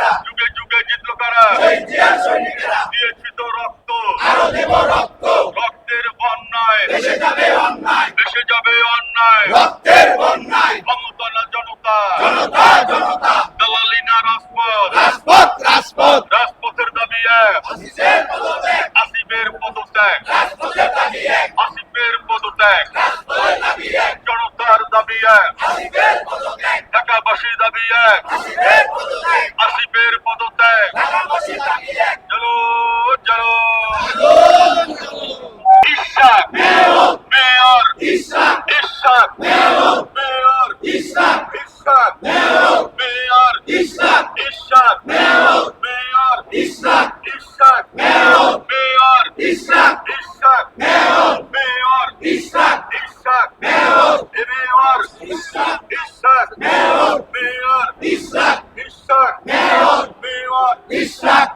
সৈনিকেরা। যুগে যুগে জিতল কারা জিয়ার সৈনিকেরা। দিয়েছি তো রক্ত। আরও দেব রক্ত। রক্তের বন্যায়। দেশে যাবে অন্যায়। দেশে যাবে অন্যায়। রক্তের বন্যায়। ক্ষমতা না জনতা। জনতা জনতা। দালালি না রাজপথ। রাজপথ রাজপথ। রাজপথের দাবি এক। পদত্যাগ। আসিফের পদত্যাগ। রাজপথের দাবি এক। আসিফের পদত্যাগ। রাজপথের দাবি এক। জনতার দাবি এক। আসিফের পদত্যাগ। ঢাকাবাসীর দাবি এক। আসিফের পদত্যাগ আসিফের পদত্যাগ ঢাকাবাসীর দাবি এক চলো চলো Ishaq mayor Islam Ishaq mayor mayor Islam Ishaq mayor mayor Islam Ishaq mayor. Mayor. Islam Ishaq mayor. Mayor. Islam Ishaq mayor. Mayor. Islam Ishaq mayor. Mayor Islam Ishaq mayor. Mayor. Islam Ishaq mayor. Mayor. Ishaq